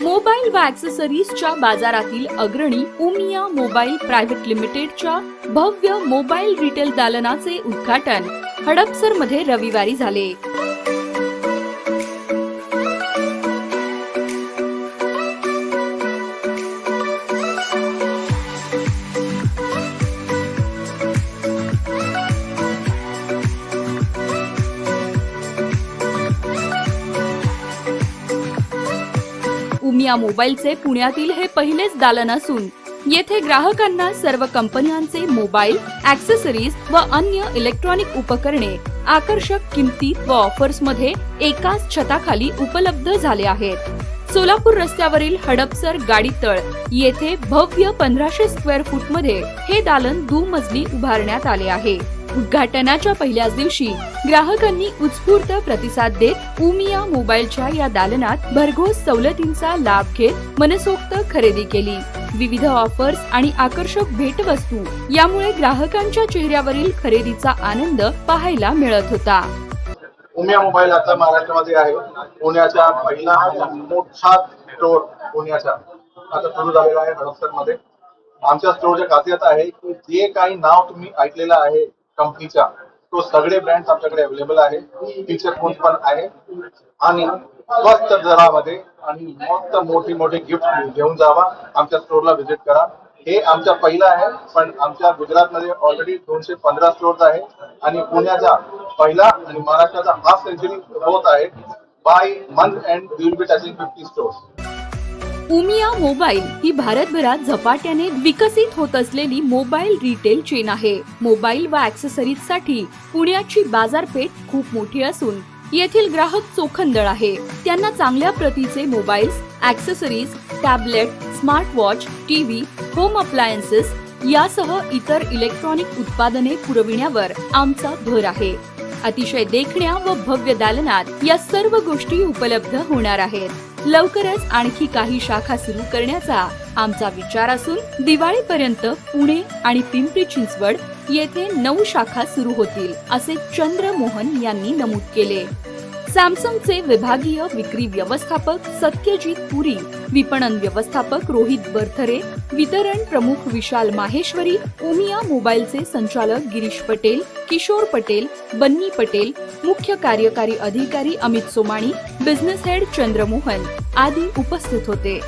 Mobile व ॲक्सेसरीजच्या बाजारातील अग्रणी उमिया मोबाईल प्रायव्हेट लिमिटेडच्या भव्य मोबाईल रिटेल दालनाचे उद्घाटन हडपसरमध्ये रविवारी झाले. या मोबाईलचे पुण्यातील हे पहिलेच दालन असून येथे ग्राहकांना सर्व कंपन्यांचे मोबाईल ॲक्सेसरीज व अन्य इलेक्ट्रॉनिक उपकरणे आकर्षक किमती व ऑफर्समध्ये एकाच छताखाली उपलब्ध झाले आहेत. सोलापूर रस्त्यावरील हडपसर गाडीतळ येथे भव्य पंधराशे स्क्वेअर फूटमध्ये हे दालन दुमजली उभारण्यात आले आहे. उद्घाटनाच्या पहिल्याच दिवशी ग्राहकांनी उत्स्फूर्त प्रतिसाद देत उमिया मोबाईलच्या या दालनात भरघोस सवलतींचा लाभ घेत मनसोक्त खरेदी केली. विविध ऑफर्स आणि आकर्षक भेटवस्तू यामुळे ग्राहकांच्या चेहऱ्यावरील खरेदीचा आनंद पाहायला मिळत होता. उमिया मोबाईल आता महाराष्ट्रामध्ये आहे. पुण्याचा पहिला मोठा स्टोर पुण्याचा. आता सुरू झालेला आहे हडपसरमध्ये आमच्या स्टोरच्या खासियत आहे की जे काही नाव तुम्ही ऐकलेलं आहे कंपनीच्या तो सगळे ब्रँड आमच्याकडे अवेलेबल आहे. टीचर फोन पण आहे. आणि स्वस्त दरामध्ये आणि मस्त मोठी मोठी गिफ्ट घेऊन जावा. आमच्या स्टोरला व्हिजिट करा. हे आमचा पहिला आहे पण आमच्या गुजरातमध्ये ऑलरेडी दोनशे पंधरा स्टोर्स आहे. आणि पुण्याचा पहिला आणि महाराष्ट्राचा हाफ सेंचुरी होत आहे. By month and will be touching fifty stores Umiya mobile ही भारतभरात झपाट्याने विकसित होत असलेली मोबाईल रिटेल चेन आहे. मोबाईल व ॲक्सेसरीजसाठी पुण्याची बाजारपेठ खूप मोठी असून येथील ग्राहक चोखंदळ आहे. त्यांना चांगल्या प्रतीचे mobiles accessories tablet smart watch TV home appliances यासह इतर इलेक्ट्रॉनिक उत्पादने पुरविण्यावर आमचा भर आहे. अतिशय देखण्या व भव्य दालनात या सर्व गोष्टी उपलब्ध होणार आहेत. लवकरच आणखी काही शाखा सुरू करण्याचा आमचा विचार असून दिवाळीपर्यंत पुणे आणि पिंपरी चिंचवड येथे नऊ शाखा सुरू होतील असे चंद्रमोहन यांनी नमूद केले. सॅमसंगचे विभागीय विक्री व्यवस्थापक सत्यजित पुरी विपणन व्यवस्थापक रोहित बर्थरे वितरण प्रमुख विशाल माहेश्वरी उमिया मोबाईलचे संचालक गिरीश पटेल किशोर पटेल बन्नी पटेल मुख्य कार्यकारी अधिकारी अमित सोमाणी बिझनेस हेड चंद्रमोहन आदी उपस्थित होते.